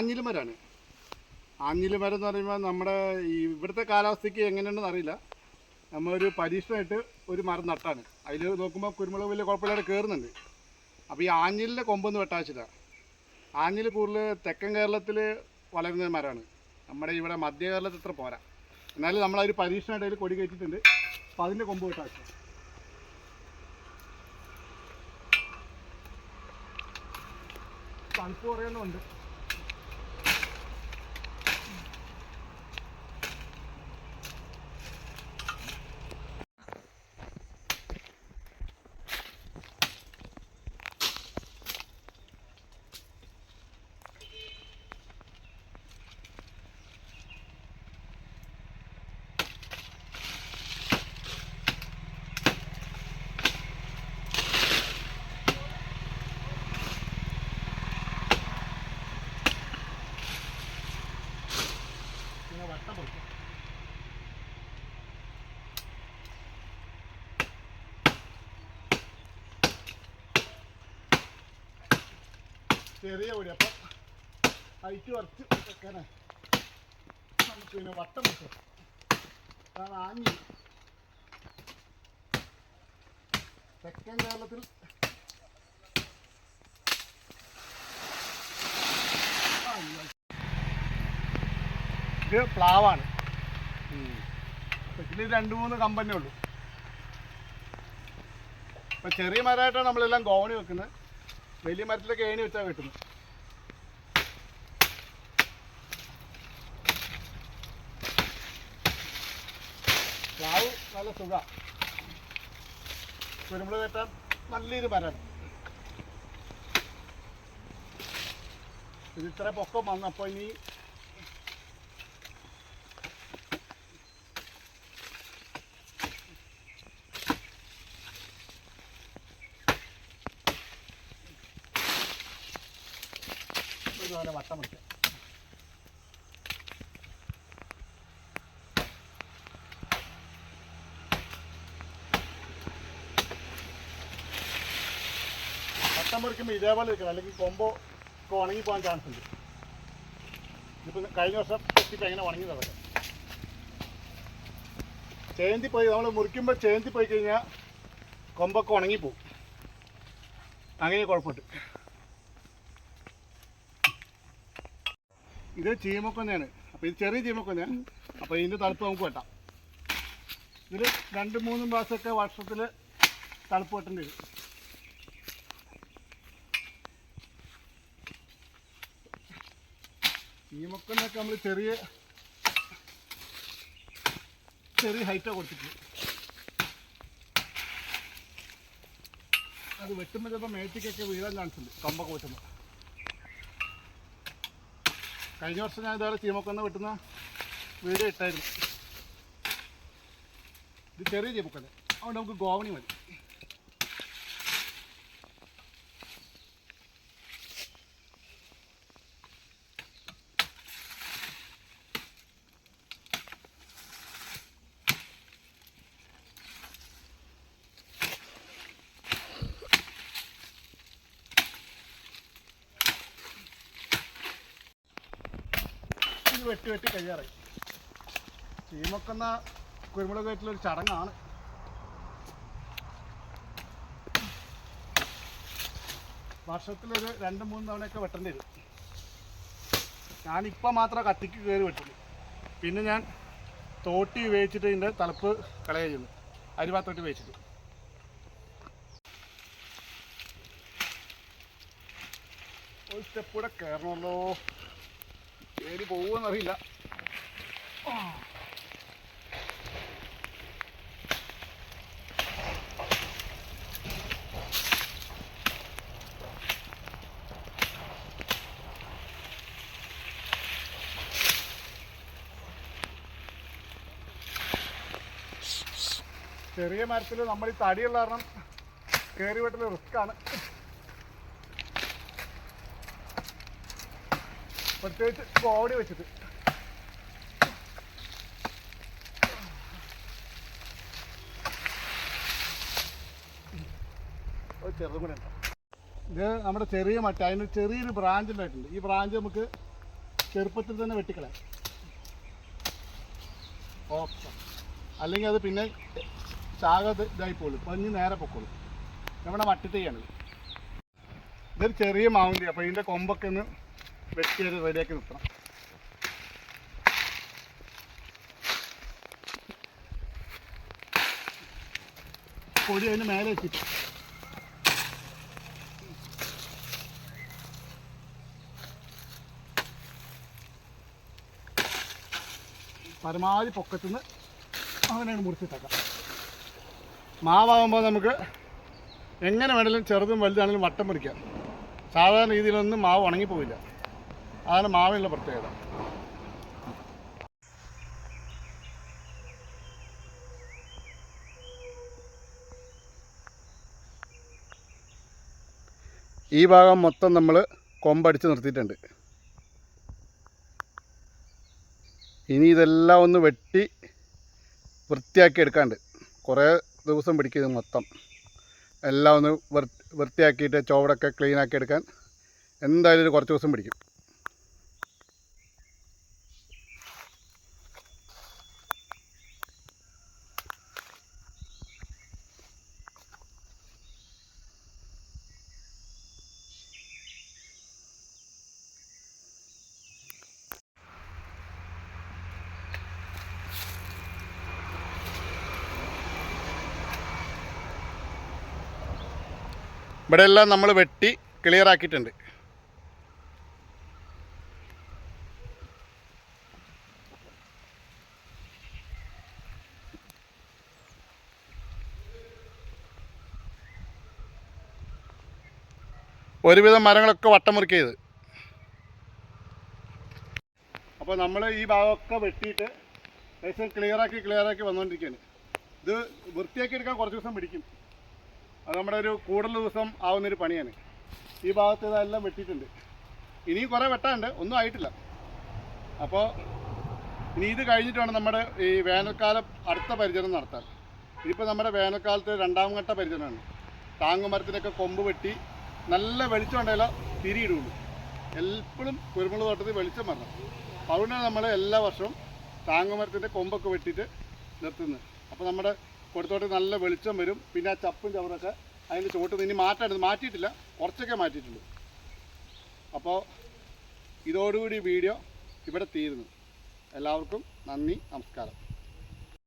ആഞ്ഞിലി മരമാണ് ആഞ്ഞിലി മരം എന്ന് പറയുമ്പോൾ നമ്മുടെ ഇവിടുത്തെ കാലാവസ്ഥയ്ക്ക് എങ്ങനെയുണ്ടെന്ന് അറിയില്ല. നമ്മളൊരു പരീക്ഷണമായിട്ട് ഒരു മരം നട്ടാണ്. അതിൽ നോക്കുമ്പോൾ കുരുമുളക് വലിയ കുഴപ്പമില്ലാതെ കയറുന്നുണ്ട് അപ്പോൾ ഈ ആഞ്ഞിലിന്റെ കൊമ്പൊന്ന് വെട്ടാച്ചില്ല ആഞ്ഞിൽ കൂടുതൽ തെക്കൻ കേരളത്തിൽ വളരുന്ന മരമാണ് നമ്മുടെ ഇവിടെ മധ്യ കേരളത്തിൽ ഇത്ര പോരാ. എന്നാലും നമ്മളൊരു പരീക്ഷണമായിട്ട് അതിൽ കൊടി കയറ്റിയിട്ടുണ്ട്. അപ്പോൾ അതിന്റെ കൊമ്പ് വെട്ടാച്ചില്ല തണുപ്പ് കുറയുന്നുണ്ട് ചെറിയ പൊടി അപ്പം ഹൈറ്റ് കുറച്ച് വെക്കാനേ. നമുക്ക് പിന്നെ വട്ടം വെക്കാം. അതാണ് ആഞ്ഞി തെക്കൻ കേരളത്തിൽ ഇത് പ്ലാവാണ്. ഇതിൽ രണ്ട് മൂന്ന് കമ്പനി ഉള്ളൂ. ഇപ്പം ചെറിയ മരമായിട്ടാണ് നമ്മളെല്ലാം ഗോവണി വെക്കുന്നത്. വലിയ മരത്തിലൊക്കെ ഏണി വെച്ചാൽ കിട്ടുന്നു പ്ലാവ് നല്ല സുഖ. കുരുമുളക് വെട്ടാൻ നല്ലൊരു മരമാണ് ഇത് ഇത്ര പൊക്കം വന്നപ്പോൾ ഇനി ഇതുപോലെ വട്ടം വെക്കുക വട്ടം പറിക്കുമ്പോൾ ഇതേപോലെ ഇരിക്കണം. അല്ലെങ്കിൽ കൊമ്പോ ഉണങ്ങി പോകാൻ ചാൻസ് ഉണ്ട്. ഇതിപ്പോൾ കഴിഞ്ഞ വർഷം എത്തിപ്പോൾ അങ്ങനെ ഉണങ്ങി നടക്കാം. ചേന്തി പോയി നമ്മൾ മുറിക്കുമ്പോൾ ചേന്തി പോയി കഴിഞ്ഞാൽ കൊമ്പൊക്കെ ഉണങ്ങിപ്പോവും അങ്ങനെ കുഴപ്പമുണ്ട്. ഇത് ചീമക്കൊന്നയാണ് അപ്പോൾ ഇത് ചെറിയ ചീമക്കൊന്നയാണ് അപ്പോൾ ഇതിന്റെ തണുപ്പ് നമുക്ക് വെട്ടാം. ഇതിൽ രണ്ട് മൂന്നും മാസമൊക്കെ വർഷത്തിൽ തണുപ്പ് വെട്ടേണ്ടി വരും. ചീമക്കൊന്നൊക്കെ നമ്മൾ ചെറിയ ചെറിയ ഹൈറ്റാണ് കൊടുത്തിട്ട്. അത് വെട്ടുമ്പോൾ ചിലപ്പോൾ മേറ്റിക്കൊക്കെ വീഴാൻ ചാൻസ് ഉണ്ട്. കമ്പൊക്കെ വെട്ടുമ്പോൾ കഴിഞ്ഞ വർഷം ഞാൻ ഇതേപോലെ ചീമക്കൊന്ന വെട്ടുന്ന വീഡിയോ ഇട്ടായിരുന്നു. ഇത് ചെറിയ ചീമക്കല്ലേ അതുകൊണ്ട് നമുക്ക് ഗോവണി മതി. വെട്ടി വെട്ടി കഴിയാറായി ചീമക്കുന്ന കുരുമുളക് വീട്ടിലൊരു ചടങ്ങാണ്. വർഷത്തിലൊരു രണ്ട് മൂന്ന് തവണയൊക്കെ വെട്ടേണ്ടി വരും. ഞാനിപ്പോൾ മാത്രമേ കത്തിക്ക് കയറി വെട്ടുള്ളൂ. പിന്നെ ഞാൻ തോട്ടി ഉപയോഗിച്ചിട്ട് ഇതിന്റെ തലപ്പ് കളയുന്നു അരിവാത്തോട്ടി ഉപയോഗിച്ചിട്ട്. ഒരു സ്റ്റെപ്പ് കൂടെ കയറണമല്ലോ കയറി പോകുമെന്നറിയില്ല ചെറിയ മരത്തിൽ നമ്മൾ ഈ തടിയുള്ള കാരണം കയറി വെട്ടൽ റിസ്ക്കാണ് പ്രത്യേകിച്ച് കോടി വെച്ചിട്ട്. ചെറുതും ഇത് നമ്മുടെ ചെറിയ മറ്റ അതിന് ചെറിയൊരു ബ്രാഞ്ച് ഉണ്ടായിട്ടുണ്ട്. ഈ ബ്രാഞ്ച് നമുക്ക് ചെറുപ്പത്തിൽ തന്നെ വെട്ടിക്കളയാം. ഓക്കെ. അല്ലെങ്കിൽ അത് പിന്നെ ചാക ഇതായിപ്പോളും പഞ്ഞ് നേരെ പൊക്കോളും. നമ്മുടെ മട്ടിത്തയ്യാണ് ഇതൊരു ചെറിയ മാവിന്റെ അപ്പോൾ ഇതിന്റെ കൊമ്പൊക്കെ ഒന്ന് വെട്ടി റെഡിയാക്കി നിർത്തണം. പൊടി അതിന് മേലെ വെച്ചിട്ട്. പരമാവധി പൊക്കത്തുനിന്ന് അങ്ങനെയാണ് മുറിച്ചിട്ടേക്കാം. മാവാകുമ്പോൾ നമുക്ക് എങ്ങനെ വേണമെങ്കിലും ചെറുതും വലുതാണെങ്കിലും വട്ടം മുറിക്കാം സാധാരണ രീതിയിലൊന്നും മാവ് ഉണങ്ങിപ്പോവില്ല. അതാണ് മാവിനുള്ള പ്രത്യേകത. ഈ ഭാഗം മൊത്തം നമ്മൾ കൊമ്പടിച്ച് നിർത്തിയിട്ടുണ്ട്. ഇനി ഇതെല്ലാം ഒന്ന് വെട്ടി വൃത്തിയാക്കി എടുക്കാണ്ട്. കുറേ ദിവസം പിടിക്കും ഇത് മൊത്തം. എല്ലാം ഒന്ന് വൃത്തിയാക്കിയിട്ട് ചുവടൊക്കെ ക്ലീനാക്കി എടുക്കാൻ. എന്തായാലും ഒരു കുറച്ച് ദിവസം പിടിക്കും. ഇവിടെ എല്ലാം നമ്മൾ വെട്ടി ക്ലിയർ ആക്കിയിട്ടുണ്ട്. ഒരുവിധം മരങ്ങളൊക്കെ വട്ടം ചെയ്ത് അപ്പോൾ നമ്മൾ ഈ ഭാഗമൊക്കെ വെട്ടിയിട്ട് ലൈസൻസ് ക്ലിയറാക്കി ക്ലിയറാക്കി വന്നുകൊണ്ടിരിക്കുകയാണ് ഇത് വൃത്തിയാക്കി എടുക്കാൻ കുറച്ച് ദിവസം പിടിക്കും. അത് നമ്മുടെ ഒരു കൂടുതൽ ദിവസം ആവുന്നൊരു പണിയാണ്. ഈ ഭാഗത്ത് ഇതെല്ലാം വെട്ടിയിട്ടുണ്ട്. ഇനിയും കുറേ വെട്ടാണ്ട് ഒന്നും ആയിട്ടില്ല. അപ്പോൾ ഇനി ഇത് കഴിഞ്ഞിട്ട് നമ്മുടെ ഈ വേനൽക്കാലം അടുത്ത പരിചരണം നടത്താൻ. ഇതിപ്പോൾ നമ്മുടെ വേനൽക്കാലത്ത് രണ്ടാം ഘട്ട പരിചരണമാണ്. താങ്ങുമരത്തിനൊക്കെ കൊമ്പ് വെട്ടി നല്ല വെളിച്ചം ഉണ്ടെങ്കിലോ തിരിയിടുള്ളൂ. എപ്പോഴും കുരുമുളക് തോട്ടത്തിൽ വെളിച്ചം വരണം. അതുകൊണ്ടാണ് നമ്മൾ എല്ലാ വർഷവും താങ്ങുമരത്തിന്റെ കൊമ്പൊക്കെ വെട്ടിയിട്ട് നിർത്തുന്നത്. അപ്പോൾ നമ്മുടെ കൊടുത്തോട്ട് നല്ല വെളിച്ചം വരും. പിന്നെ ആ ചപ്പും ചവറൊക്കെ അതിന്റെ ചോട്ട് ഇനി മാറ്റാണ്ട് മാറ്റിയിട്ടില്ല. കുറച്ചൊക്കെ മാറ്റിയിട്ടുള്ളൂ അപ്പോൾ ഇതോടുകൂടി വീഡിയോ ഇവിടെ തീരുന്നു. എല്ലാവർക്കും നന്ദി നമസ്കാരം.